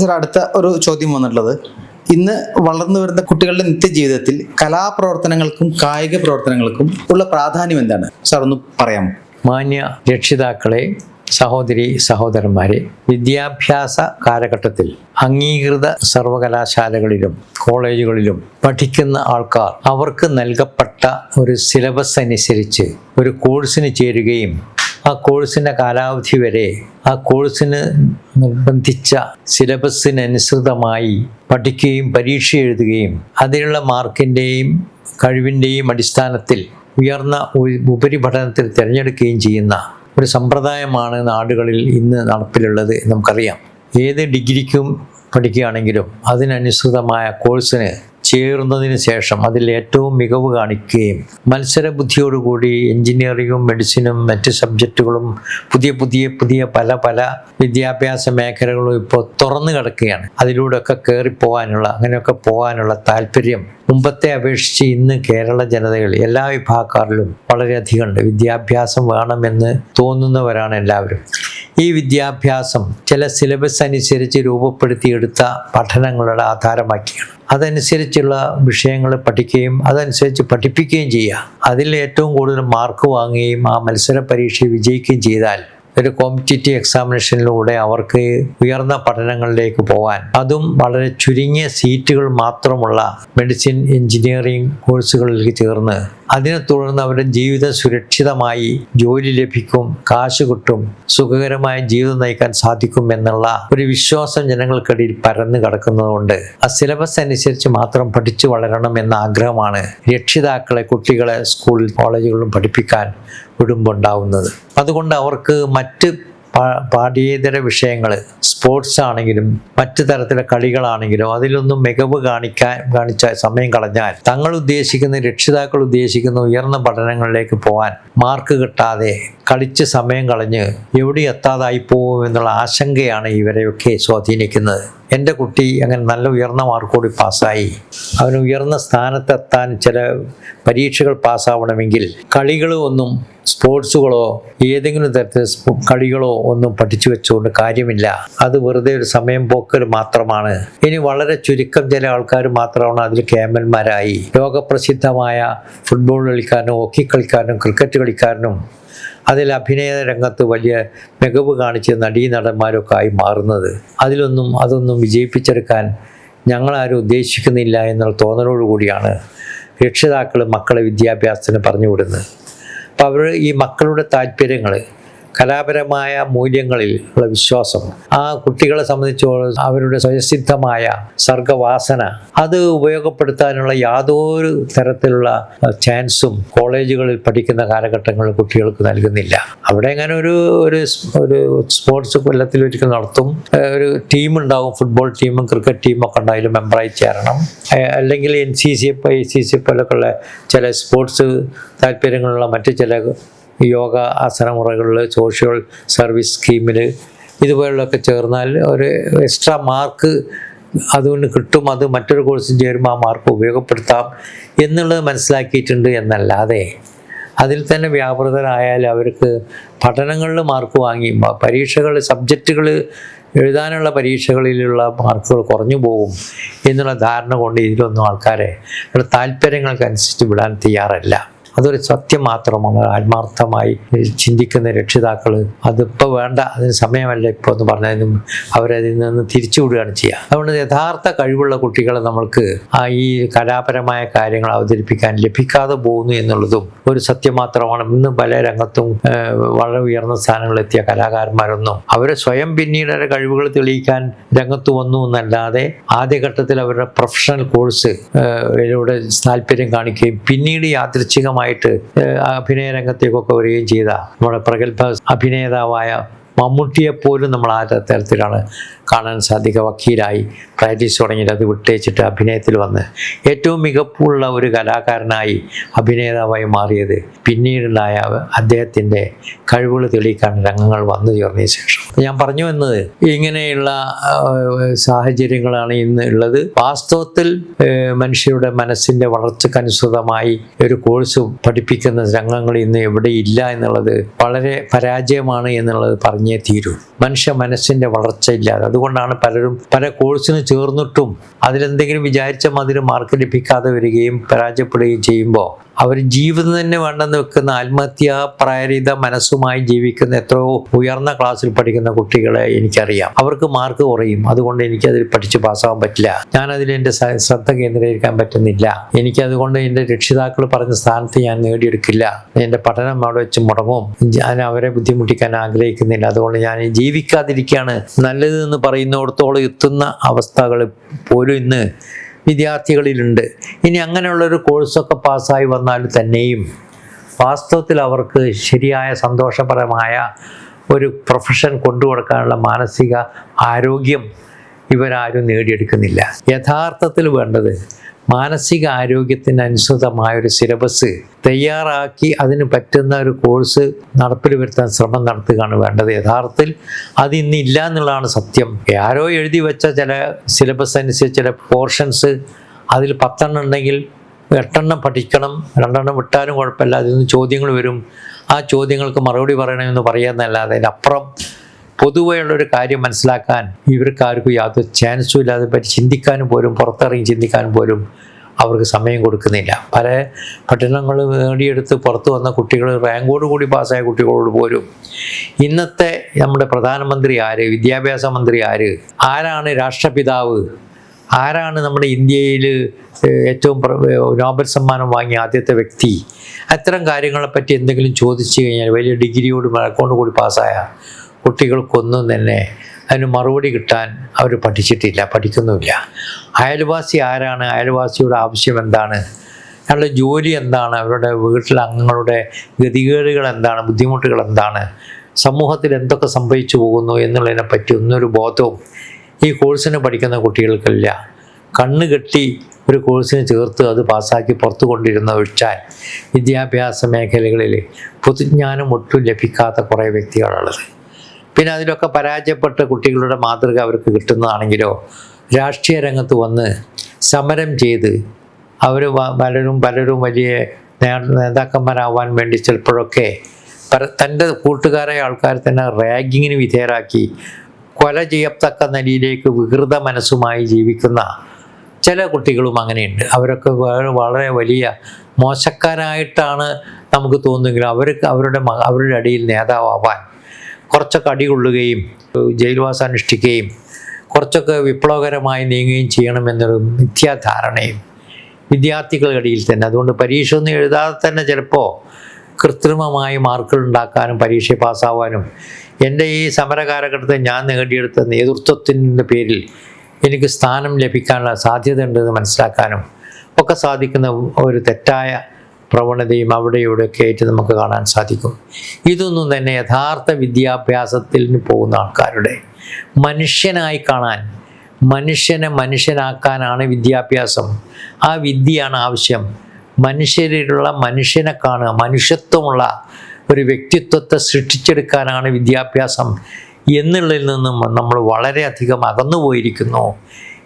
Sir അടുത്ത ഒരു ചോദ്യം വന്നിട്ടുള്ളത്. ഇന്ന് വളർന്നു വരുന്ന കുട്ടികളുടെ നിത്യജീവിതത്തിൽ കലാപ്രവർത്തനങ്ങൾക്കും കായിക പ്രവർത്തനങ്ങൾക്കും ഉള്ള പ്രാധാന്യം എന്താണ്? സാർ ഒന്ന് പറയാമോ? മാന്യ രക്ഷിതാക്കളെ സഹോദരി സഹോദരന്മാരെ വിദ്യാഭ്യാസ കാലഘട്ടത്തിൽ അംഗീകൃത സർവകലാശാലകളിലും കോളേജുകളിലും പഠിക്കുന്ന ആൾക്കാർ അവർക്ക് നൽകപ്പെട്ട ഒരു സിലബസ് അനുസരിച്ച് ഒരു കോഴ്സിന് ചേരുകയും ആ കോഴ്സിന്റെ കാലാവധി വരെ ആ കോഴ്സിന് നിർബന്ധിച്ച സിലബസിനനുസൃതമായി പഠിക്കുകയും പരീക്ഷ എഴുതുകയും അതിനുള്ള മാർക്കിന്റെയും കഴിവിന്റെയും അടിസ്ഥാനത്തിൽ ഉയർന്ന ഉപരിപഠനത്തിൽ തിരഞ്ഞെടുക്കുകയും ചെയ്യുന്ന ഒരു സമ്പ്രദായമാണ് നാടുകളിൽ ഇന്ന് നടപ്പിലുള്ളത് നമുക്കറിയാം. ഏത് ഡിഗ്രിക്കും പഠിക്കുകയാണെങ്കിലും അതിനനുസൃതമായ കോഴ്സിന് ചേർന്നതിന് ശേഷം അതിൽ ഏറ്റവും മികവ് കാണിക്കുകയും മത്സര ബുദ്ധിയോടുകൂടി എഞ്ചിനീയറിങ്ങും മെഡിസിനും മറ്റ് സബ്ജക്റ്റുകളും പുതിയ പുതിയ പുതിയ പല പല വിദ്യാഭ്യാസ മേഖലകളും ഇപ്പോൾ തുറന്നു കിടക്കുകയാണ്. അതിലൂടെയൊക്കെ കയറിപ്പോകാനുള്ള അങ്ങനെയൊക്കെ പോകാനുള്ള താല്പര്യം മുമ്പത്തെ അപേക്ഷിച്ച് ഇന്ന് കേരള ജനതകൾ എല്ലാ വിഭാഗക്കാരിലും വളരെയധികം ഉണ്ട്. വിദ്യാഭ്യാസം വേണമെന്ന് തോന്നുന്നവരാണ് എല്ലാവരും. ഈ വിദ്യാഭ്യാസം ചില സിലബസ് അനുസരിച്ച് രൂപപ്പെടുത്തിയെടുത്ത പഠനങ്ങളുടെ ആധാരമാക്കിയാണ്. അതനുസരിച്ചുള്ള വിഷയങ്ങൾ പഠിക്കുകയും അതനുസരിച്ച് പഠിപ്പിക്കുകയും ചെയ്യുക. അതിൽ ഏറ്റവും കൂടുതൽ മാർക്ക് വാങ്ങുകയും ആ മത്സര പരീക്ഷ വിജയിക്കുകയും ചെയ്താൽ ഒരു കോമ്പറ്റേറ്റീവ് എക്സാമിനേഷനിലൂടെ അവർക്ക് ഉയർന്ന പഠനങ്ങളിലേക്ക് പോകാൻ അതും വളരെ ചുരുങ്ങിയ സീറ്റുകൾ മാത്രമുള്ള മെഡിസിൻ എഞ്ചിനീയറിംഗ് കോഴ്സുകളിലേക്ക് ചേർന്ന്. അതിനെ തുടർന്ന് അവരുടെ ജീവിതം സുരക്ഷിതമായി ജോലി ലഭിക്കും കാശ് കിട്ടും സുഖകരമായ ജീവിതം നയിക്കാൻ സാധിക്കും എന്നുള്ള ഒരു വിശ്വാസം ജനങ്ങൾക്കിടയിൽ പരന്നു കിടക്കുന്നതുകൊണ്ട് ആ സിലബസ് അനുസരിച്ച് മാത്രം പഠിച്ചു വളരണം എന്ന ആഗ്രഹമാണ് രക്ഷിതാക്കളെ കുട്ടികളെ സ്കൂളിൽ കോളേജുകളിലും പഠിപ്പിക്കാൻ വിടുമ്പോൾ ഉണ്ടാവുന്നത് അതുകൊണ്ട് അവർക്ക് മറ്റ് പാഠ്യേതര വിഷയങ്ങൾ സ്പോർട്സ് ആണെങ്കിലും മറ്റു തരത്തിലെ കളികളാണെങ്കിലും അതിലൊന്നും മികവ് കാണിക്കാൻ കാണിച്ച സമയം കളഞ്ഞാൽ തങ്ങൾ ഉദ്ദേശിക്കുന്ന രക്ഷിതാക്കൾ ഉദ്ദേശിക്കുന്ന ഉയർന്ന പഠനങ്ങളിലേക്ക് പോകാൻ മാർക്ക് കിട്ടാതെ കളിച്ച് സമയം കളഞ്ഞ് എവിടെ എത്താതായി പോകും എന്നുള്ള ആശങ്കയാണ് ഇവരെയൊക്കെ സ്വാധീനിക്കുന്നത്. എന്റെ കുട്ടി അങ്ങനെ നല്ല ഉയർന്ന മാർക്കോടി പാസ്സായി. അവന് ഉയർന്ന സ്ഥാനത്തെത്താൻ ചില പരീക്ഷകൾ പാസ്സാവണമെങ്കിൽ കളികളും ഒന്നും സ്പോർട്സുകളോ ഏതെങ്കിലും തരത്തിൽ കളികളോ ഒന്നും പഠിച്ചു വെച്ചുകൊണ്ട് കാര്യമില്ല. അത് വെറുതെ ഒരു സമയം പോക്കൽ മാത്രമാണ്. ഇനി വളരെ ചുരുക്കം ചില ആൾക്കാർ മാത്രമാണ് അതിൽ കേമന്മാരായി ലോകപ്രസിദ്ധമായ ഫുട്ബോൾ കളിക്കാരനും ഹോക്കി കളിക്കാരനും ക്രിക്കറ്റ് കളിക്കാരനും അതിൽ അഭിനയ രംഗത്ത് വലിയ മികവ് കാണിച്ച് നടീനടന്മാരൊക്കെ ആയി മാറുന്നത്. അതിലൊന്നും അതൊന്നും വിജയിപ്പിച്ചെടുക്കാൻ ഞങ്ങളാരും ഉദ്ദേശിക്കുന്നില്ല എന്നുള്ള തോന്നലോടുകൂടിയാണ് രക്ഷിതാക്കൾ മക്കളെ വിദ്യാഭ്യാസത്തിന് പറഞ്ഞു വിടുന്നത്. അപ്പോൾ അവർ ഈ മക്കളുടെ താല്പര്യങ്ങൾ കലാപരമായ മൂല്യങ്ങളിൽ ഉള്ള വിശ്വാസം. ആ കുട്ടികളെ സംബന്ധിച്ചോളം അവരുടെ സ്വയസിദ്ധമായ സർഗവാസന അത് ഉപയോഗപ്പെടുത്താനുള്ള യാതൊരു തരത്തിലുള്ള ചാൻസും കോളേജുകളിൽ പഠിക്കുന്ന കാലഘട്ടങ്ങളിൽ കുട്ടികൾക്ക് നൽകുന്നില്ല. അവിടെ അങ്ങനെ ഒരു ഒരു ഒരു സ്പോർട്സ് കൊല്ലത്തിൽ ഒരിക്കൽ നടത്തും ഒരു ടീം ഉണ്ടാവും ഫുട്ബോൾ ടീമും ക്രിക്കറ്റ് ടീമും ഒക്കെ ഉണ്ടായാലും മെമ്പറായി ചേരണം. അല്ലെങ്കിൽ N C C F I C C പോലൊക്കെയുള്ള ചില സ്പോർട്സ് താല്പര്യങ്ങളുള്ള മറ്റ് ചില യോഗ ആസനമുറകളിൽ സോഷ്യൽ സർവീസ് സ്കീമിൽ ഇതുപോലുള്ളതൊക്കെ ചേർന്നാൽ ഒരു എക്സ്ട്രാ മാർക്ക് അതുകൊണ്ട് കിട്ടും. അത് മറ്റൊരു കോഴ്സിൽ ചേരുമ്പോൾ ആ മാർക്ക് ഉപയോഗപ്പെടുത്താം എന്നുള്ളത് മനസ്സിലാക്കിയിട്ടുണ്ട് എന്നല്ലാതെ അതിൽ തന്നെ വ്യാപൃതരായാൽ അവർക്ക് പഠനങ്ങളിൽ മാർക്ക് വാങ്ങി പരീക്ഷകൾ സബ്ജക്റ്റുകൾ എഴുതാനുള്ള പരീക്ഷകളിലുള്ള മാർക്കുകൾ കുറഞ്ഞു പോകും എന്നുള്ള ധാരണ കൊണ്ട് ഇതിലൊന്നും ആൾക്കാരെ താല്പര്യങ്ങൾക്കനുസരിച്ച് വിടാൻ തയ്യാറല്ല. അതൊരു സത്യം മാത്രമാണ്. ആത്മാർത്ഥമായി ചിന്തിക്കുന്ന രക്ഷിതാക്കൾ അതിപ്പോൾ വേണ്ട അതിന് സമയമല്ല ഇപ്പോൾ എന്ന് പറഞ്ഞതിനും അവരതിൽ നിന്ന് തിരിച്ചു വിടുകയാണ് ചെയ്യുക. അതുകൊണ്ട് യഥാർത്ഥ കഴിവുള്ള കുട്ടികളെ നമ്മൾക്ക് ഈ കലാപരമായ കാര്യങ്ങൾ അവതരിപ്പിക്കാൻ ലഭിക്കാതെ പോകുന്നു എന്നുള്ളതും ഒരു സത്യം മാത്രമാണ്. ഇന്ന് പല രംഗത്തും വളരെ ഉയർന്ന സ്ഥാനങ്ങളിലെത്തിയ കലാകാരന്മാരൊന്നും അവരെ സ്വയം പിന്നീട് അവരുടെ കഴിവുകൾ തെളിയിക്കാൻ രംഗത്ത് വന്നു എന്നല്ലാതെ ആദ്യഘട്ടത്തിൽ അവരുടെ പ്രൊഫഷണൽ കോഴ്സ് താല്പര്യം കാണിക്കുകയും പിന്നീട് യാദൃച്ഛികമായിട്ട് ഏഹ്, അഭിനയ രംഗത്തേക്കൊക്കെ വരികയും ചെയ്ത നമ്മുടെ പ്രഗത്ഭ അഭിനേതാവായ മമ്മൂട്ടിയെപ്പോലും നമ്മൾ ആ തരത്തിലാണ് കാണാൻ സാധിക്കുക. വക്കീലായി പ്രാക്ടീസ് തുടങ്ങിയിട്ട് അത് വിട്ടേച്ചിട്ട് അഭിനയത്തിൽ വന്ന് ഏറ്റവും മികപ്പുള്ള ഒരു കലാകാരനായി അഭിനേതാവായി മാറിയത് പിന്നീടുണ്ടായ അദ്ദേഹത്തിന്റെ കഴിവുകൾ തെളിയിക്കാൻ രംഗങ്ങൾ വന്നു ചേർന്നതിന് ശേഷം. ഞാൻ പറഞ്ഞു വന്നത് ഇങ്ങനെയുള്ള സാഹചര്യങ്ങളാണ് ഇന്ന് ഉള്ളത്. വാസ്തവത്തിൽ മനുഷ്യരുടെ മനസ്സിന്റെ വളർച്ചക്കനുസൃതമായി ഒരു കോഴ്സ് പഠിപ്പിക്കുന്ന രംഗങ്ങൾ ഇന്ന് എവിടെ ഇല്ല എന്നുള്ളത് വളരെ പരാജയമാണ് എന്നുള്ളത് പറഞ്ഞേ തീരൂ. മനുഷ്യ മനസ്സിന്റെ വളർച്ചയില്ലാതെ അതുകൊണ്ടാണ് പലരും പല കോഴ്സിന് ചേർന്നിട്ടും അതിലെന്തെങ്കിലും വിചാരിച്ച മാതിരി മാർക്ക് ലഭിക്കാതെ വരികയും പരാജയപ്പെടുകയും ചെയ്യുമ്പോൾ അവർ ജീവിതം തന്നെ വേണ്ടെന്ന് വെക്കുന്ന ആത്മഹത്യ പ്രേരിത മനസ്സുമായി ജീവിക്കുന്ന എത്രയോ ഉയർന്ന ക്ലാസ്സിൽ പഠിക്കുന്ന കുട്ടികളെ എനിക്കറിയാം. അവർക്ക് മാർക്ക് കുറയും. അതുകൊണ്ട് എനിക്ക് എനിക്കതിൽ പഠിച്ച് പാസ്സാവാൻ പറ്റില്ല. ഞാനതിൽ എന്റെ ശ്രദ്ധ കേന്ദ്രീകരിക്കാൻ പറ്റുന്നില്ല. എനിക്ക് അതുകൊണ്ട് എന്റെ രക്ഷിതാക്കൾ പറഞ്ഞ സ്ഥാനത്ത് ഞാൻ നേടിയെടുക്കില്ല. എന്റെ പഠനം അവിടെ വെച്ച് മുടങ്ങും. ഞാൻ അവരെ ബുദ്ധിമുട്ടിക്കാൻ ആഗ്രഹിക്കുന്നില്ല. അതുകൊണ്ട് ഞാൻ ജീവിക്കാതിരിക്കുകയാണ്. നല്ലതെന്ന് പറയുന്നിടത്തോളം എത്തുന്ന അവസ്ഥകൾ പോലും ഇന്ന് വിദ്യാർത്ഥികളിലുണ്ട്. ഇനി അങ്ങനെയുള്ളൊരു കോഴ്സൊക്കെ പാസ്സായി വന്നാൽ തന്നെയും വാസ്തവത്തിൽ അവർക്ക് ശരിയായ സന്തോഷപരമായ ഒരു പ്രൊഫഷൻ കൊണ്ടുകൊടുക്കാനുള്ള മാനസിക ആരോഗ്യം ഇവരാരും നേടിയെടുക്കുന്നില്ല. യഥാർത്ഥത്തിൽ വേണ്ടത് മാനസിക ആരോഗ്യത്തിന് അനുസൃതമായ ഒരു സിലബസ് തയ്യാറാക്കി അതിന് പറ്റുന്ന ഒരു കോഴ്സ് നടപ്പിൽ വരുത്താൻ ശ്രമം നടത്തുകയാണ് വേണ്ടത്. യഥാർത്ഥത്തിൽ അത് ഇന്നില്ല എന്നുള്ളതാണ് സത്യം. ആരോ എഴുതി വെച്ച ചില സിലബസ് അനുസരിച്ച് ചില പോർഷൻസ് അതിൽ പത്തെണ്ണം ഉണ്ടെങ്കിൽ എട്ടെണ്ണം പഠിക്കണം രണ്ടെണ്ണം വിട്ടാലും കുഴപ്പമില്ല. അതിൽ നിന്ന് ചോദ്യങ്ങൾ വരും. ആ ചോദ്യങ്ങൾക്ക് മറുപടി പറയണമെന്ന് പറയുന്നതല്ലാതെ അതിനപ്പുറം പൊതുവെയുള്ളൊരു കാര്യം മനസ്സിലാക്കാൻ ഇവർക്കാർക്കും യാതൊരു ചാൻസും ഇല്ലാതെ പറ്റി ചിന്തിക്കാനും പോലും പുറത്തിറങ്ങി ചിന്തിക്കാനും പോലും അവർക്ക് സമയം കൊടുക്കുന്നില്ല. പല പഠനങ്ങൾ നേടിയെടുത്ത് പുറത്തു വന്ന കുട്ടികൾ റാങ്കോട് കൂടി പാസ്സായ കുട്ടികളോട് പോലും ഇന്നത്തെ നമ്മുടെ പ്രധാനമന്ത്രി ആര് വിദ്യാഭ്യാസ മന്ത്രി ആര് ആരാണ് രാഷ്ട്രപിതാവ് ആരാണ് നമ്മുടെ ഇന്ത്യയിൽ ഏറ്റവും നോബൽ സമ്മാനം വാങ്ങിയ ആദ്യത്തെ വ്യക്തി അത്തരം കാര്യങ്ങളെപ്പറ്റി എന്തെങ്കിലും ചോദിച്ചു കഴിഞ്ഞാൽ വലിയ ഡിഗ്രിയോട് മഴക്കോണ്ട് കൂടി പാസ്സായ കുട്ടികൾക്കൊന്നും തന്നെ അതിന് മറുപടി കിട്ടാൻ അവർ പഠിച്ചിട്ടില്ല പഠിക്കുന്നുമില്ല. അയൽവാസി ആരാണ്? അയൽവാസിയുടെ ആവശ്യം എന്താണ്? അയാളുടെ ജോലി എന്താണ്? അവരുടെ വീട്ടിലെ അംഗങ്ങളുടെ ഗതികേടുകൾ എന്താണ്? ബുദ്ധിമുട്ടുകൾ എന്താണ്? സമൂഹത്തിൽ എന്തൊക്കെ സംഭവിച്ചു പോകുന്നു എന്നുള്ളതിനെ പറ്റി ഒന്നൊരു ബോധവും ഈ കോഴ്സിന് പഠിക്കുന്ന കുട്ടികൾക്കില്ല. കണ്ണ് കെട്ടി ഒരു കോഴ്സിന് ചേർത്ത് അത് പാസ്സാക്കി പുറത്തു കൊണ്ടിരുന്ന ഒഴിച്ചാൽ വിദ്യാഭ്യാസ മേഖലകളിൽ പൊതുജ്ഞാനം ഒട്ടും ലഭിക്കാത്ത കുറേ വ്യക്തികളുള്ളത് പിന്നെ അതിലൊക്കെ പരാജയപ്പെട്ട കുട്ടികളുടെ മാതൃക അവർക്ക് കിട്ടുന്നതാണെങ്കിലോ രാഷ്ട്രീയ രംഗത്ത് വന്ന് സമരം ചെയ്ത് അവർ പലരും പലരും വലിയ നേതാക്കന്മാരാവാൻ വേണ്ടി ചിലപ്പോഴൊക്കെ തന്റെ കൂട്ടുകാരായ ആൾക്കാർ തന്നെ റാഗിങ്ങിന് വിധേയരാക്കി കൊല ചെയ്യത്തക്ക നിലയിലേക്ക് വികൃത മനസ്സുമായി ജീവിക്കുന്ന ചില കുട്ടികളും അങ്ങനെയുണ്ട്. അവരൊക്കെ വളരെ വലിയ മോശക്കാരായിട്ടാണ് നമുക്ക് തോന്നുമെങ്കിലും അവർക്ക് അവരുടെ അവരുടെ അടിയിൽ നേതാവാൻ കുറച്ചൊക്കെ അടികൊള്ളുകയും ജയിൽവാസം അനുഷ്ഠിക്കുകയും കുറച്ചൊക്കെ വിപ്ലവകരമായി നീങ്ങുകയും ചെയ്യണമെന്നൊരു മിഥ്യാധാരണയും വിദ്യാർത്ഥികൾക്കിടയിൽ തന്നെ. അതുകൊണ്ട് പരീക്ഷ ഒന്നും എഴുതാതെ തന്നെ ചിലപ്പോൾ കൃത്രിമമായി മാർക്കുകൾ ഉണ്ടാക്കാനും പരീക്ഷ പാസ്സാവാനും എന്റെ ഈ സമര കാലഘട്ടത്തിൽ ഞാൻ നേടിയെടുത്ത നേതൃത്വത്തിന്റെ പേരിൽ എനിക്ക് സ്ഥാനം ലഭിക്കാനുള്ള സാധ്യത ഉണ്ടെന്ന് മനസ്സിലാക്കാനും ഒക്കെ സാധിക്കുന്ന ഒരു തെറ്റായ പ്രവണതയും അവിടെ ഇവിടെയൊക്കെ ആയിട്ട് നമുക്ക് കാണാൻ സാധിക്കും. ഇതൊന്നും തന്നെ യഥാർത്ഥ വിദ്യാഭ്യാസത്തിൽ പോകുന്ന ആൾക്കാരുടെ മനുഷ്യനായി കാണാൻ മനുഷ്യനെ മനുഷ്യനാക്കാനാണ് വിദ്യാഭ്യാസം. ആ വിദ്യയാണ് ആവശ്യം. മനുഷ്യരിലുള്ള മനുഷ്യനെ കാണുക മനുഷ്യത്വമുള്ള ഒരു വ്യക്തിത്വത്തെ സൃഷ്ടിച്ചെടുക്കാനാണ് വിദ്യാഭ്യാസം. എന്നുള്ളതിൽ നിന്നും നമ്മൾ വളരെയധികം അകന്നു പോയിരിക്കുന്നു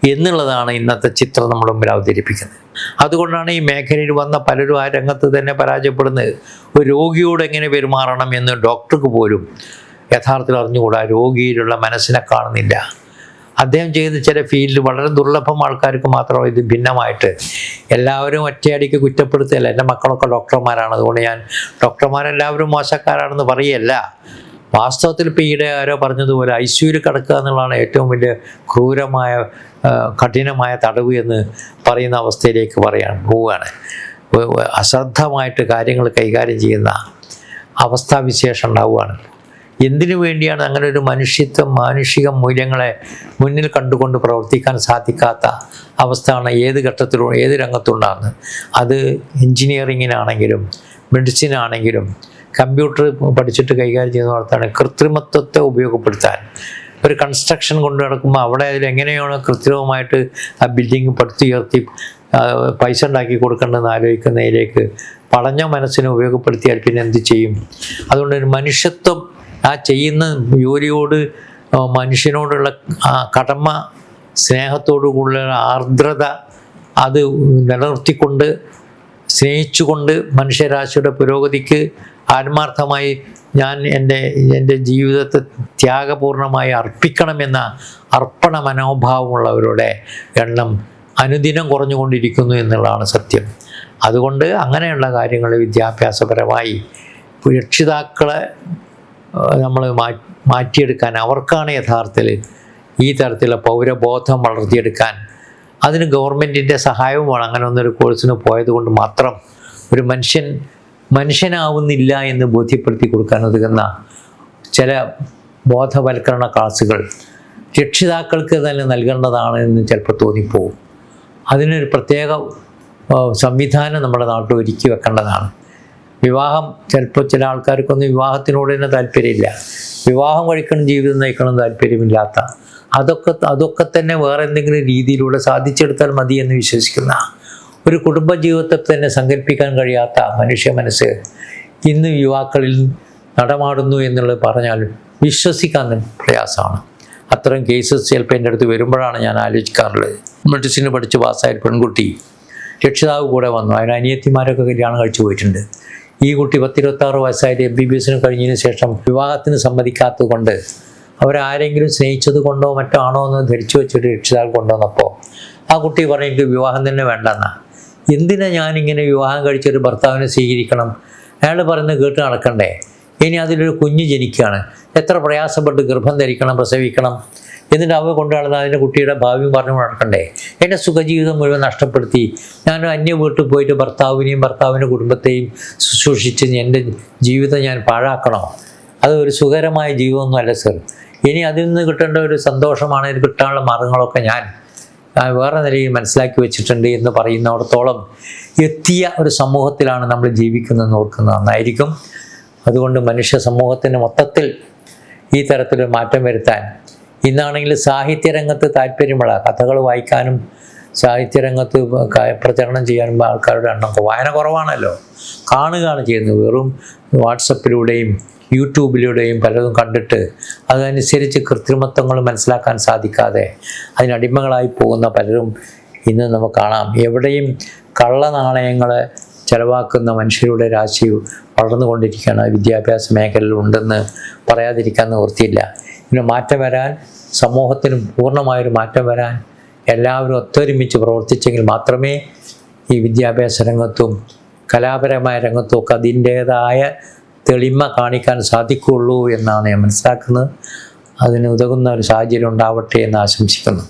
എന്നുള്ളതാണ് ഇന്നത്തെ ചിത്രം നമ്മൾ മുമ്പിൽ അവതരിപ്പിക്കുന്നത്. അതുകൊണ്ടാണ് ഈ മേഖലയിൽ വന്ന പലരും ആ രംഗത്ത് തന്നെ പരാജയപ്പെടുന്നത്. ഒരു രോഗിയോട് എങ്ങനെ പെരുമാറണം എന്ന് ഡോക്ടർക്ക് പോലും യഥാർത്ഥത്തിൽ അറിഞ്ഞുകൂടാ. രോഗിയിലുള്ള മനസ്സിനെ കാണുന്നില്ല. അദ്ദേഹം ചെയ്യുന്ന ചില ഫീൽഡ് വളരെ ദുർലഭം ആൾക്കാർക്ക് മാത്രം ഇത് ഭിന്നമായിട്ട് എല്ലാവരും ഒറ്റയടിക്ക് കുറ്റപ്പെടുത്തുകയല്ല. എന്റെ മക്കളൊക്കെ ഡോക്ടർമാരാണ്. അതുകൊണ്ട് ഞാൻ ഡോക്ടർമാരെല്ലാവരും മോശക്കാരാണെന്ന് പറയല്ല. വാസ്തവത്തിൽ ഇപ്പോൾ ഈയിടെ ആരോ പറഞ്ഞതുപോലെ ഐ കടക്കുക എന്നുള്ളതാണ് ഏറ്റവും വലിയ ക്രൂരമായ കഠിനമായ തടവ് എന്ന് പറയുന്ന അവസ്ഥയിലേക്ക് പറയാൻ പോവുകയാണ്. അശ്രദ്ധമായിട്ട് കാര്യങ്ങൾ കൈകാര്യം ചെയ്യുന്ന അവസ്ഥാവിശേഷം ഉണ്ടാവുകയാണ്. എന്തിനു വേണ്ടിയാണ് അങ്ങനെ ഒരു മനുഷ്യത്വം മാനുഷിക മൂല്യങ്ങളെ മുന്നിൽ കണ്ടുകൊണ്ട് പ്രവർത്തിക്കാൻ സാധിക്കാത്ത അവസ്ഥയാണ് ഏത് ഘട്ടത്തിലും ഏത് രംഗത്തുണ്ടാകുന്നത്? അത് എൻജിനീയറിങ്ങിനാണെങ്കിലും മെഡിസിൻ ആണെങ്കിലും കമ്പ്യൂട്ടർ പഠിച്ചിട്ട് കൈകാര്യം ചെയ്യുന്ന നടത്താണ് കൃത്രിമത്വത്തെ ഉപയോഗപ്പെടുത്താൻ. ഒരു കൺസ്ട്രക്ഷൻ കൊണ്ട് നടക്കുമ്പോൾ അവിടെ എങ്ങനെയാണ് കൃത്രിമമായിട്ട് ആ ബിൽഡിംഗ് പടുത്തുയർത്തി പൈസ ഉണ്ടാക്കി കൊടുക്കേണ്ടതെന്ന് ആലോചിക്കുന്നതിലേക്ക് പടഞ്ഞ മനസ്സിനെ ഉപയോഗപ്പെടുത്തിയാൽ പിന്നെ എന്ത് ചെയ്യും? അതുകൊണ്ട് ഒരു മനുഷ്യത്വം ആ ചെയ്യുന്ന ജോലിയോട് മനുഷ്യനോടുള്ള കടമ സ്നേഹത്തോടു കൂടുതലുള്ള ആർദ്രത അത് നിലനിർത്തിക്കൊണ്ട് സ്നേഹിച്ചുകൊണ്ട് മനുഷ്യരാശിയുടെ പുരോഗതിക്ക് ആത്മാർത്ഥമായി ഞാൻ എന്റെ എന്റെ ജീവിതത്തെ ത്യാഗപൂർണമായി അർപ്പിക്കണമെന്ന അർപ്പണ മനോഭാവമുള്ളവരുടെ എണ്ണം അനുദിനം കുറഞ്ഞുകൊണ്ടിരിക്കുന്നു എന്നുള്ളതാണ് സത്യം. അതുകൊണ്ട് അങ്ങനെയുള്ള കാര്യങ്ങൾ വിദ്യാഭ്യാസപരമായി രക്ഷിതാക്കളെ നമ്മൾ മാറ്റിയെടുക്കാൻ അവർക്കാണ് യഥാർത്ഥത്തിൽ ഈ തരത്തിലുള്ള പൗരബോധം വളർത്തിയെടുക്കാൻ. അതിന് ഗവൺമെന്റിന്റെ സഹായവും വേണം അങ്ങനെ ഒന്നൊരു കോഴ്സിന് പോയത് കൊണ്ട് മാത്രം ഒരു മനുഷ്യൻ മനുഷ്യനാവുന്നില്ല എന്ന് ബോധ്യപ്പെടുത്തി കൊടുക്കാൻ ഒതുങ്ങുന്ന ചില ബോധവൽക്കരണ ക്ലാസ്സുകൾ രക്ഷിതാക്കൾക്ക് തന്നെ നൽകേണ്ടതാണ് എന്ന് ചിലപ്പോൾ തോന്നിപ്പോവും. അതിനൊരു പ്രത്യേക സംവിധാനം നമ്മുടെ നാട്ടിൽ ഒരുക്കി വെക്കേണ്ടതാണ്. വിവാഹം ചിലപ്പോൾ ചില ആൾക്കാർക്കൊന്നും വിവാഹത്തിനോട് തന്നെ താല്പര്യമില്ല. വിവാഹം കഴിക്കണം ജീവിതം നയിക്കണം താല്പര്യമില്ലാത്ത അതൊക്കെ അതൊക്കെ തന്നെ വേറെ എന്തെങ്കിലും രീതിയിലൂടെ സാധിച്ചെടുത്താൽ മതി എന്ന് വിശ്വസിക്കുന്ന ഒരു കുടുംബ ജീവിതത്തെ തന്നെ സങ്കല്പിക്കാൻ കഴിയാത്ത മനുഷ്യ മനസ്സ് ഇന്ന് യുവാക്കളിൽ നടമാടുന്നു എന്നുള്ളത് പറഞ്ഞാൽ വിശ്വസിക്കാൻ പ്രയാസമാണ്. അത്തരം കേസസ് ചിലപ്പോൾ എന്റെ അടുത്ത് വരുമ്പോഴാണ് ഞാൻ ആലോചിക്കാറുള്ളത്. മെഡിസിന് പഠിച്ച് പാസ്സായ പെൺകുട്ടി രക്ഷിതാവ് കൂടെ വന്നു. അതിന് അനിയത്തിമാരൊക്കെ കല്യാണം കഴിച്ചു പോയിട്ടുണ്ട്. ഈ കുട്ടി പത്തിരുപത്താറ് വയസ്സായിട്ട് എം ബി ബി എസിന് കഴിഞ്ഞതിന് ശേഷം വിവാഹത്തിന് സമ്മതിക്കാത്തത് കൊണ്ട് അവരാരെങ്കിലും സ്നേഹിച്ചത് കൊണ്ടോ മറ്റോ ആണോ എന്ന് ധരിച്ചു വെച്ചിട്ട് രക്ഷിതാവ് കൊണ്ടുവന്നപ്പോൾ ആ കുട്ടി പറഞ്ഞു എനിക്ക് വിവാഹം തന്നെ വേണ്ടെന്നാ. എന്തിനാ ഞാനിങ്ങനെ വിവാഹം കഴിച്ചൊരു ഭർത്താവിനെ സ്വീകരിക്കണം? അയാൾ പറയുന്നത് കേട്ട് നടക്കണ്ടേ? ഇനി അതിലൊരു കുഞ്ഞ് ജനിക്കുകയാണ് എത്ര പ്രയാസപ്പെട്ട് ഗർഭം ധരിക്കണം പ്രസവിക്കണം? എന്നിട്ട് അവ കൊണ്ടുനടന്ന് അതിന്റെ കുട്ടിയുടെ ഭാവിയും പറഞ്ഞു നടക്കണ്ടേ? എന്റെ സുഖജീവിതം മുഴുവൻ നഷ്ടപ്പെടുത്തി. ഞാൻ അന്യ വീട്ടിൽ പോയിട്ട് ഭർത്താവിനെയും ഭർത്താവിന്റെ കുടുംബത്തെയും ശുശ്രൂഷിച്ച് എന്റെ ജീവിതം ഞാൻ പാഴാക്കണോ? അത് ഒരു സുഖകരമായ ജീവിതമൊന്നുമല്ല സർ. ഇനി അതിൽ നിന്ന് കിട്ടേണ്ട ഒരു സന്തോഷമാണ് ഇത് കിട്ടാനുള്ള മാർഗങ്ങളൊക്കെ ഞാൻ വേറെ നിലയിൽ മനസ്സിലാക്കി വെച്ചിട്ടുണ്ട് എന്ന് പറയുന്നിടത്തോളം എത്തിയ ഒരു സമൂഹത്തിലാണ് നമ്മൾ ജീവിക്കുന്നതെന്ന് ഓർക്കുന്നത്. നന്നായിരിക്കും. അതുകൊണ്ട് മനുഷ്യ സമൂഹത്തിന് മൊത്തത്തിൽ ഈ തരത്തിലൊരു മാറ്റം വരുത്താൻ. ഇന്നാണെങ്കിൽ സാഹിത്യരംഗത്ത് താല്പര്യമുള്ള കഥകൾ വായിക്കാനും സാഹിത്യരംഗത്ത് പ്രചരണം ചെയ്യാനും ആൾക്കാരുടെ എണ്ണം വായന കുറവാണല്ലോ. കാണുകയാണ് ചെയ്യുന്നത്. വെറും വാട്സപ്പിലൂടെയും യൂട്യൂബിലൂടെയും പലതും കണ്ടിട്ട് അതനുസരിച്ച് കൃത്രിമത്വങ്ങൾ മനസ്സിലാക്കാൻ സാധിക്കാതെ അതിനടിമകളായി പോകുന്ന പലരും ഇന്ന് നമുക്ക് കാണാം. എവിടെയും കള്ളനാണയങ്ങൾ ചെലവാക്കുന്ന മനുഷ്യരുടെ രാശി വളർന്നുകൊണ്ടിരിക്കുകയാണ്. വിദ്യാഭ്യാസ മേഖലയിൽ ഉണ്ടെന്ന് പറയാതിരിക്കാൻ നിവൃത്തിയില്ല. ഇതിന് മാറ്റം വരാൻ സമൂഹത്തിന് പൂർണമായൊരു മാറ്റം വരാൻ എല്ലാവരും ഒത്തൊരുമിച്ച് പ്രവർത്തിച്ചെങ്കിൽ മാത്രമേ ഈ വിദ്യാഭ്യാസ രംഗത്തും കലാപരമായ രംഗത്തും ഒക്കെ അതിന്റേതായ തെളിമ കാണിക്കാൻ സാധിക്കുകയുള്ളൂ എന്നാണ് ഞാൻ മനസ്സിലാക്കുന്നത്. അതിന് ഉതകുന്ന ഒരു സാഹചര്യം ഉണ്ടാവട്ടെ എന്ന് ആശംസിക്കുന്നു.